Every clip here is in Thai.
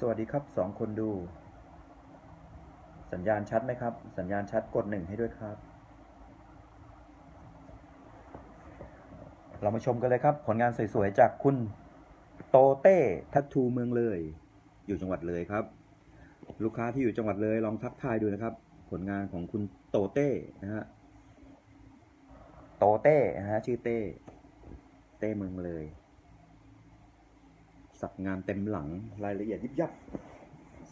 สวัสดีครับสองคนดู สัญญาณชัดไหมครับ สัญญาณชัดกดหนึ่งให้ด้วยครับ เรามาชมกันเลยครับ ผลงานสวยๆ จากคุณโตเต้ทัตทูเมืองเลย อยู่จังหวัดเลยครับ ลูกค้าที่อยู่จังหวัดเลยลองทักทายดูนะครับ ผลงานของคุณโตเต้นะฮะโตเต้นะฮะชื่อเต้ เต้เมืองเลย สักงานเต็มหลังรายละเอียดยิบยับ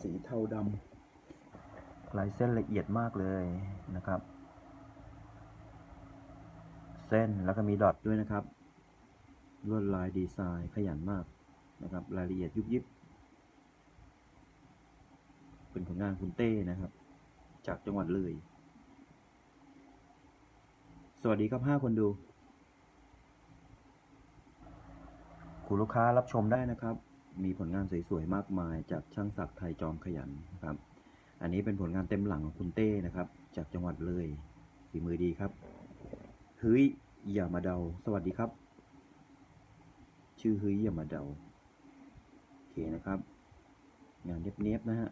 สีเทาดำลายเส้นละเอียดมากเลยนะครับ เส้นแล้วก็มีดอทด้วยนะครับ ลวดลายดีไซน์ขยันมากนะครับ รายละเอียดยุบยิบ เป็นผลงานคุณเต้นะครับ จากจังหวัดเลย สวัสดีครับห้าคนดู คุณลูกค้ารับชมได้นะครับ มีผลงานสวยๆมากมาย จากช่างศักดิ์ไทยจอมขยันนะครับ อันนี้เป็นผลงานเต็มหลังของคุณเต้นะครับ จากจังหวัดเลยฝีมือดีครับเฮ้ยอย่ามาเดา สวัสดีครับ ชื่อเฮ้ยอย่ามาเดาโอเคนะครับ งานเนียบๆนะฮะ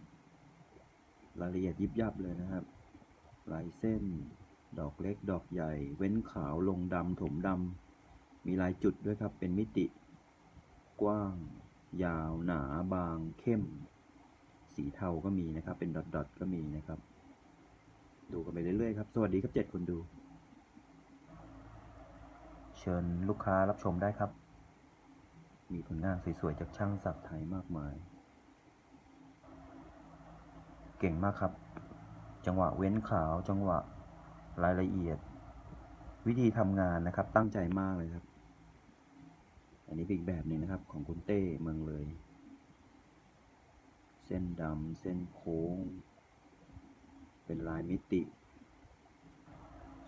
รายละเอียดยิบยับเลยนะครับลายเส้น ดอกเล็กดอกใหญ่ เว้นขาวลงดำถมดำมีลายจุดด้วยครับเป็นมิติ กว้าง ยาวหนาบางเข้ม สีเทาก็มีนะครับ เป็นดอทดอทก็มีนะครับ ดูกันไปเรื่อยๆครับ สวัสดีครับเจ็ดคนดู เชิญลูกค้ารับชมได้ครับ มีผลงานสวยๆจากช่างศักดิ์ไทยมากมาย เก่งมากครับ จังหวะเว้นขาวจังหวะรายละเอียด วิธีทำงานนะครับตั้งใจมากเลยครับ อันนี้เป็นอีกแบบหนึ่งนะครับ ของคุณเต้เมืองเลย เส้นดำเส้นโค้ง เป็นลายมิติ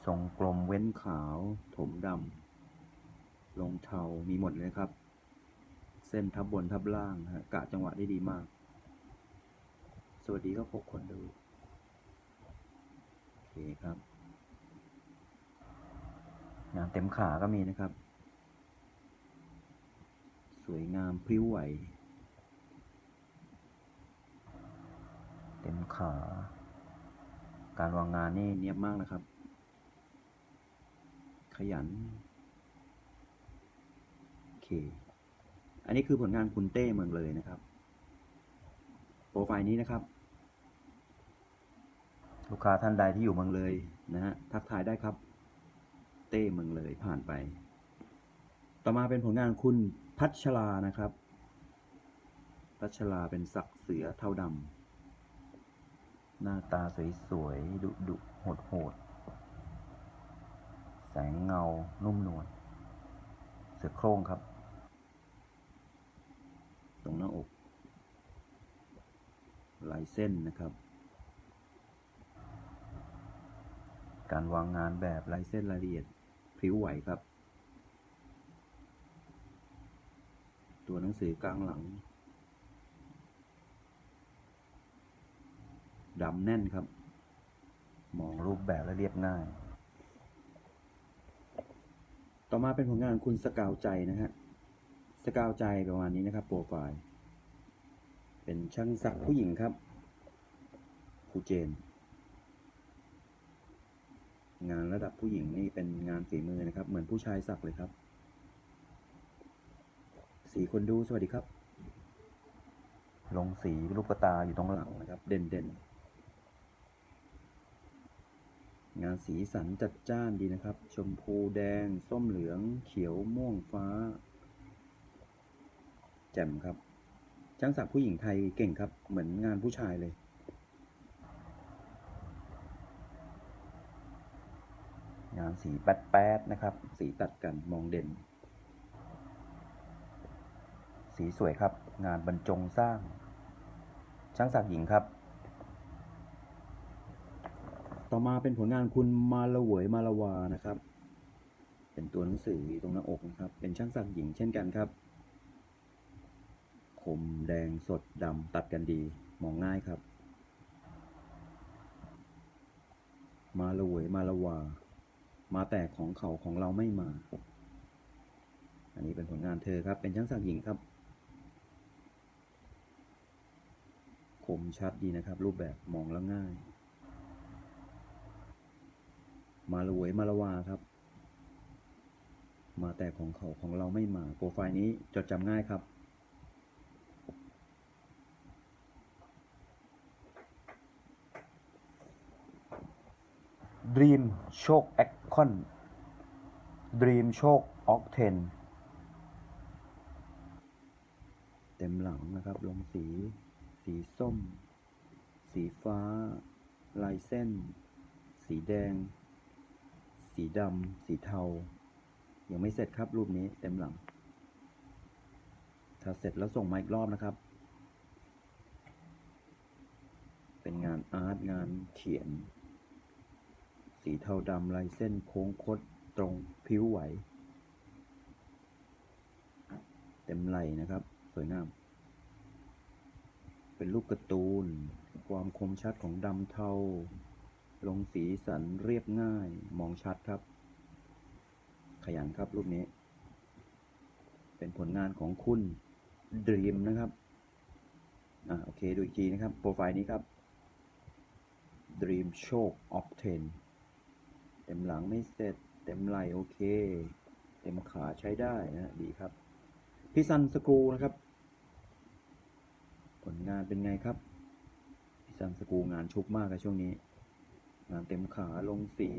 ทรงกลมเว้นขาว ถมดำลงเทา มีหมดเลยครับ เส้นทับบนทับล่างฮะกะจังหวะได้ดีมาก สวัสดีครับหกคนดู โอเคครับงานเต็มขาก็มีนะครับ สวยงามพริ้วไหว เต็มขา การวางงานนี่เนียบมากนะครับ ขยัน โอเค อันนี้คือผลงานคุณเต้เมืองเลยนะครับ โปรไฟล์นี้นะครับ ลูกค้าท่านใดที่อยู่เมืองเลยนะฮะ ทักทายได้ครับ เต้เมืองเลยผ่านไป ต่อมาเป็นผลงานคุณพัชรานะครับ พัชราเป็นสักเสือเท่าดำหน้าตาสวยๆดุดุโหดโหดแสงเงานุ่มนวลเสือโคร่งครับ ตรงหน้าอกลายเส้นนะครับ การวางงานแบบลายเส้นรายละเอียดพริ้วไหวครับ ตัวหนังสือกลางหลังดำแน่นครับ มองรูปแบบและเรียบง่าย ต่อมาเป็นผลงานคุณสกาวใจนะฮะ สกาวใจประมาณนี้นะครับโปรไฟล์ เป็นช่างสักผู้หญิงครับครูเจน งานระดับผู้หญิงนี่เป็นงานฝีมือนะครับ เหมือนผู้ชายสักเลยครับ สีคนดูสวัสดีครับ ลงสีลูกตาอยู่ตรงหลังนะครับ เด่นเด่นๆงานสีสันจัดจ้านดีนะครับ ชมพูแดง ส้มเหลือง เขียวม่วงฟ้า แจ่มครับ ช่างสักผู้หญิงไทยเก่งครับ เหมือนงานผู้ชายเลยงานสีแป๊ดๆนะครับ สีตัดกันมองเด่น สีสวยครับ งานบรรจงสร้าง ช่างสักหญิงครับ ต่อมาเป็นผลงานคุณมาละเวยมาละวานะครับ เป็นตัวหนังสือตรงหน้าอกนะครับ เป็นช่างสักหญิงเช่นกันครับ คมแดงสดดำตัดกันดี มองง่ายครับ มาละเวยมาละวา มาแต่ของเขาของเราไม่มาอันนี้เป็นผลงานเธอครับ เป็นช่างสักหญิงครับ คมชัดดีนะครับ รูปแบบมองแล้วง่าย มาลวยมาละวาครับ มาแต่ของเขาของเราไม่มาโปรไฟล์นี้จดจำง่ายครับ Dream โชคแอคคอน Dream โชคออกเทนเต็มหลังนะครับ ลงสี สีส้ม สีฟ้า ลายเส้น สีแดง สีดำ สีเทา ยังไม่เสร็จครับรูปนี้เต็มหลัง ถ้าเสร็จแล้วส่งมาอีกรอบนะครับ เป็นงานอาร์ตงานเขียน สีเทาดำลายเส้นโค้งคดตรงผิวไหว เต็มไหลนะครับ สวยงาม เป็นรูปการ์ตูน ความคมชัดของดำเทา ลงสีสันเรียบง่าย มองชัดครับ ขยันครับรูปนี้ เป็นผลงานของคุณดีมนะครับ อ่าโอเค ดูอีกทีนะครับ โปรไฟล์นี้ครับ Dream โชค Octane เต็มหลังไม่เสร็จ เต็มไหลโอเค เต็มขาใช้ได้นะ ดีครับ พี่ซันสกรูนะครับ ผลงานเป็นไงครับพี่ซันสกูงานชุกมากในช่วงนี้ งานเต็มขาลงสี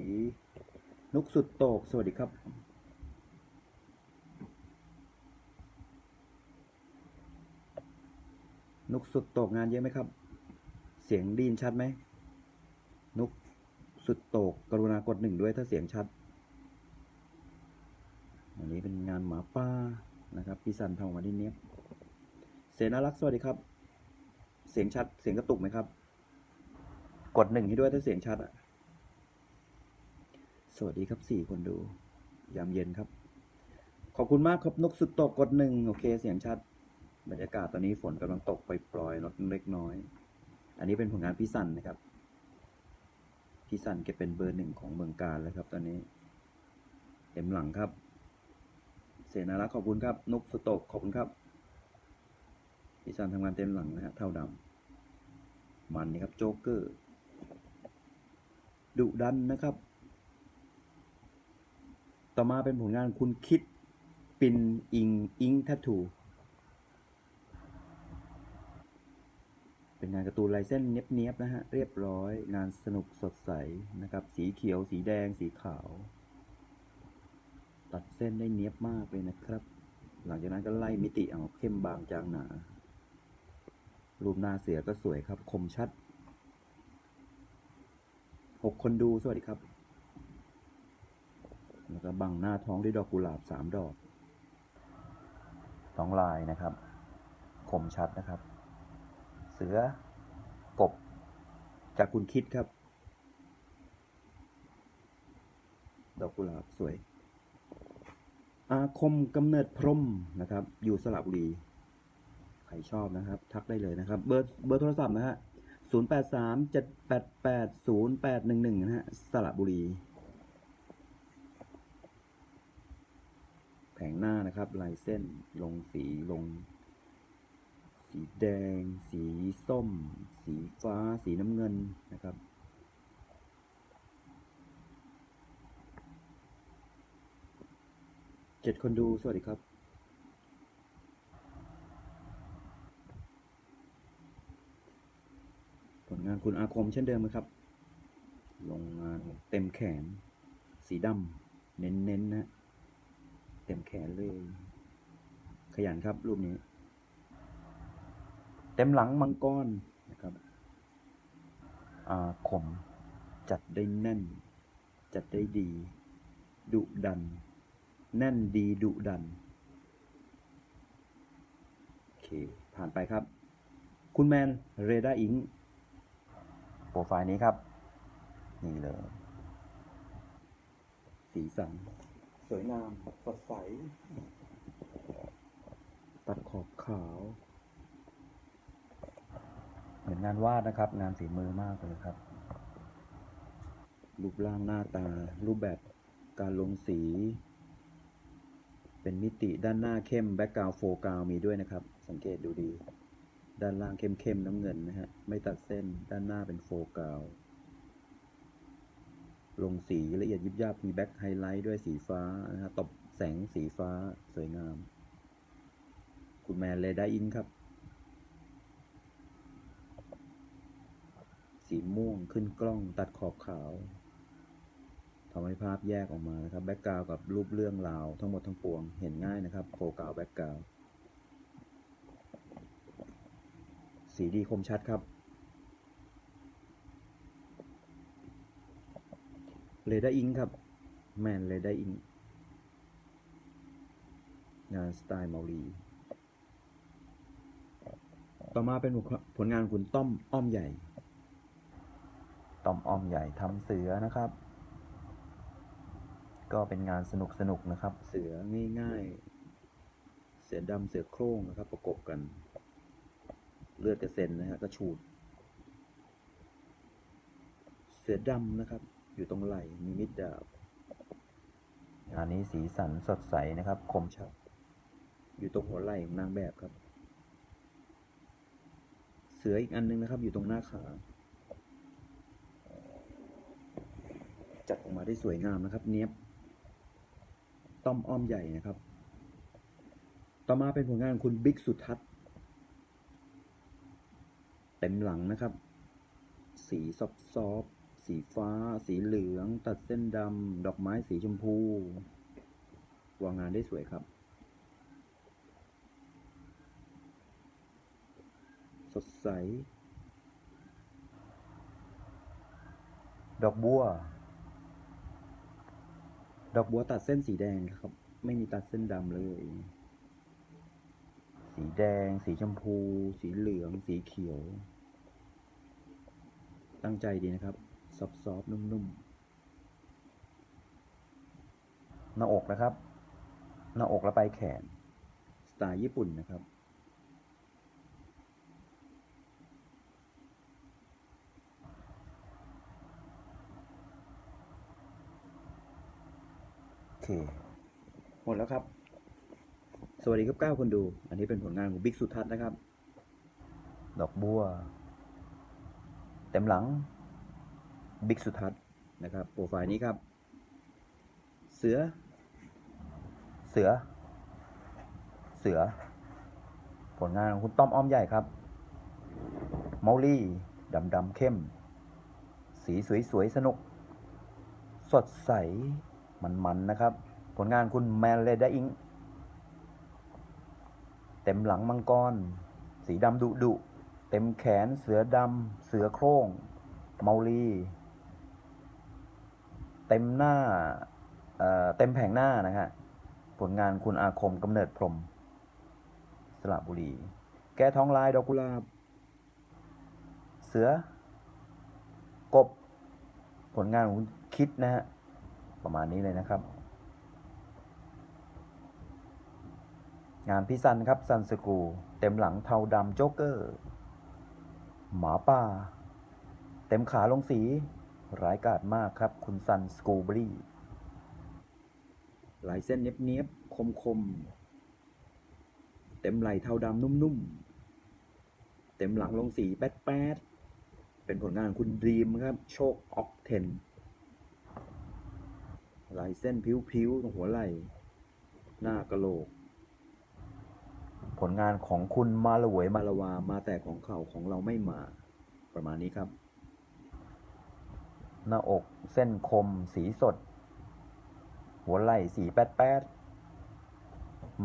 นุกสุดโตก สวัสดีครับ นุกสุดโตกงานเยอะไหมครับ เสียงดีนชัดไหม นุกสุดโตก กรุณากดหนึ่งด้วยถ้าเสียงชัด อันนี้เป็นงานหมาป้านะครับ พี่สันทำออกมาได้เนี้ยบเสนารักษ์สวัสดีครับ สียงชัด เสียงกระตุกไหมครับ กดหนึ่งให้ด้วยถ้าเสียงชัดอะสวัสดีครับสี่คนดู ยามเย็นครับ ขอบคุณมากครับนกสุดโตกกดหนึ่งโอเค เสียงชัด บรรยากาศตอนนี้ฝนกำลังตกไปปล่อยลดเล็กน้อย อันนี้เป็นผลงานพี่สันนะครับ พี่สันแกเป็นเบอร์หนึ่งของเมืองการแล้วครับตอนนี้เต็มหลังครับ เสนารักขอบคุณครับ นกสุดโตกขอบคุณครับพี่สันทำงานเต็มหลังนะฮะเท่าดำ มันนี่ครับโจ๊กเกอร์ดุดันนะครับ ต่อมาเป็นผลงานคุณคิดปินอิงอิงแททูเป็นงานการ์ตูนลายเส้นเนียบๆนะฮะเรียบร้อย งานสนุกสดใสนะครับ สีเขียว สีแดง สีขาว ตัดเส้นได้เนียบมากเลยนะครับ หลังจากนั้นก็ไล่มิติเอาเข้มบางจางหนา รูปหน้าเสือก็สวยครับ คมชัดหกคนดูสวัสดีครับ แล้วก็บังหน้าท้องด้วยดอกกุหลาบสามดอก ท้องลายนะครับ คมชัดนะครับ เสือกบ จากคุณคิดครับ ดอกกุหลาบสวยอาคมกำเนิดพรมนะครับ อยู่สระบุรี รชอบนะครับ ทักได้เลยนะครับ เบอร์เบอร์โทรศัพท์นะฮะศูนย์แปดสามเจ็ดแปดแปดศูนย์แปดหนึ่งหนึ่งนะฮะสระบุรี แผงหน้านะครับ ลายเส้นลงสีลง สีแดง สีส้ม สีฟ้า สีน้ำเงินนะครับเจ็ดคนดู สวัสดีครับ ผล งานคุณอาคมเช่นเดิมนะครับ ลงงานเต็มแขน สีดำเน้นๆนนะ เต็มแขนเลย ขยันครับรูปนี้ เต็มหลังมังกรนะครับ อาคมจัดได้แน่น จัดได้ดี ดุดัน แน่นดีดุดัน โอเค ผ่านไปครับ คุณแมน เรดาอิง ปรไฟล์นี้ครับ นี่เลย สีสัน สวยงามสดใส ตัดขอบขาว เหมือนงานวาดนะครับ งานฝีมือมากเลยครับ รูปร่างหน้าตา รูปแบบการลงสี เป็นมิติด้านหน้าเข้ม แบ็กกราวโฟกราวมีด้วยนะครับ สังเกตดูดี ด้านล่างเข้มๆน้ำเงินนะฮะ ไม่ตัดเส้น ด้านหน้าเป็นโฟกาว ลงสีละเอียดยิบยับ มีแบ็คไฮไลท์ด้วยสีฟ้านะฮะ ตบแสงสีฟ้าสวยงาม คุณแมนเลดาอินครับ สีม่วงขึ้นกล้องตัดขอบขาวทำให้ภาพแยกออกมานะครับ แบ็กกราวกับรูปเรื่องราวทั้งหมดทั้งปวง เห็นง่ายนะครับ โฟกาวแบ็กกราว สีดีคมชัดครับ เรดาอิงครับ แมนเรดาอิง งานสไตล์เมาลีต่อมาเป็นผลงานคุณต้อมอ้อมใหญ่ ต้อมอ้อมใหญ่ทำเสือนะครับ ก็เป็นงานสนุกสนุกๆนะครับ เสือง่ายๆ เสือดำเสือโคร่งนะครับประกบกัน เลือดกระเซ็นนะฮะก็ฉูด เสือดำนะครับ อยู่ตรงไหล่มีมิดดาบงานนี้สีสันสดใสนะครับ คมชัด อยู่ตรงหัวไหล่ของนางแบบครับ เสืออีกอันนึงนะครับ อยู่ตรงหน้าขา จัดออกมาได้สวยงามนะครับ เนี้ยบต้อมอ้อมใหญ่นะครับ ต่อมาเป็นผลงานของคุณบิ๊กสุทัศน์ ต็มหลังนะครับ สีซอบซอบสีฟ้า สีเหลือง ตัดเส้นดำดอกไม้สีชมพู วางงานได้สวยครับ สดใส ดอกบัว ดอกบัวตัดเส้นสีแดงครับ ไม่มีตัดเส้นดำเลย สีแดง สีชมพู สีเหลือง สีเขียว ตั้งใจดีนะครับซอฟซอฟๆนุ่มๆ หน้าอกนะครับ หน้าอกและปลายแขน สไตล์ญี่ปุ่นนะครับ โอเค หมดแล้วครับ สวัสดีครับเก้าคนดู อันนี้เป็นผลงานของบิ๊กสุทัศน์นะครับ ดอกบัว ต็มหลังบิ๊กสุทัศน์นะครับโปรไฟล์นี้ครับ เสือ เสือ เสือ ผลงานของคุณต้อมอ้อมใหญ่ครับเมาลี่ดำดำเข้ม สีสวยๆสนุก สดใส มันๆนะครับ ผลงานคุณแมนเลดอิง เต็มหลังมังกร สีดำดุดุ ต็มแขนเสือดำเสือโคร่ง เมาลี เต็มหน้าเเต็มแผงหน้านะฮะผลงานคุณอาคมกำเนิดพรม สระบุรี แก้ท้องลายดอกกุหลาบ เสือ กบ ผลงานของคุณคิดนะฮะ ประมาณนี้เลยนะครับ งานพี่ซันครับซันสกู เต็มหลังเทาดำโจ๊กเกอร์ หมาป่า เต็มขาลงสี ร้ายกาจมากครับ คุณซันสกูบรีลายเส้นเนียบๆ คมๆ เต็มไหลเทาดำนุ่มๆ เต็มหลังลงสีแป๊ดๆ เป็นผลงานคุณดีมครับ โชคออกเทนลายเส้นผิวๆ ตรงหัวไหล่ หน้ากะโหลก ผลงานของคุณมาละหวยมาละวามาแต่ของเขาของเราไม่มา ประมาณนี้ครับ หน้าอกเส้นคม สีสด หัวไหล่สีแป๊ดแป๊ด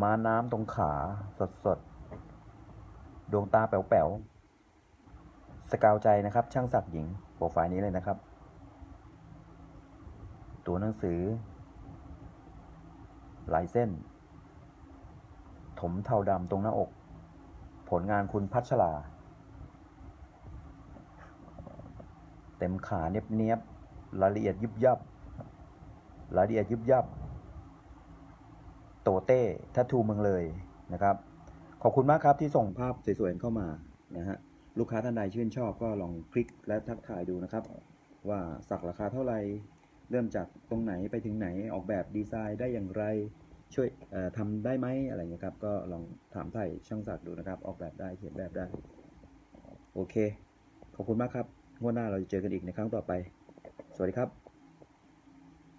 มาน้ำตรงขาสดสดดวงตาแป๋วแป๋วๆสกาวใจนะครับ ช่างสักหญิงโปรไฟล์นี้เลยนะครับ ตัวหนังสือ ลายเส้น ถมเทาดำตรงหน้าอก ผลงานคุณพัชรา เต็มขาเนียบเนียบรายละเอียดยิบยับ รายละเอียดยิบยับ โตเต้ทัตทูเมืองเลยนะครับ ขอบคุณมากครับที่ส่งภาพสวยๆเข้ามานะฮะลูกค้าท่านใดชื่นชอบก็ลองคลิกและทักทายดูนะครับ ว่าสักราคาเท่าไหร่เริ่มจากตรงไหนไปถึงไหนออกแบบดีไซน์ได้อย่างไร ช่วยเอ่อทำได้ไหมอะไรเงี้ยครับ ก็ลองถามไถ่ช่างสักดูนะครับ ออกแบบได้เขียนแบบได้ โอเค ขอบคุณมากครับงวดหน้าเราจะเจอกันอีกในครั้งต่อไป สวัสดีครับ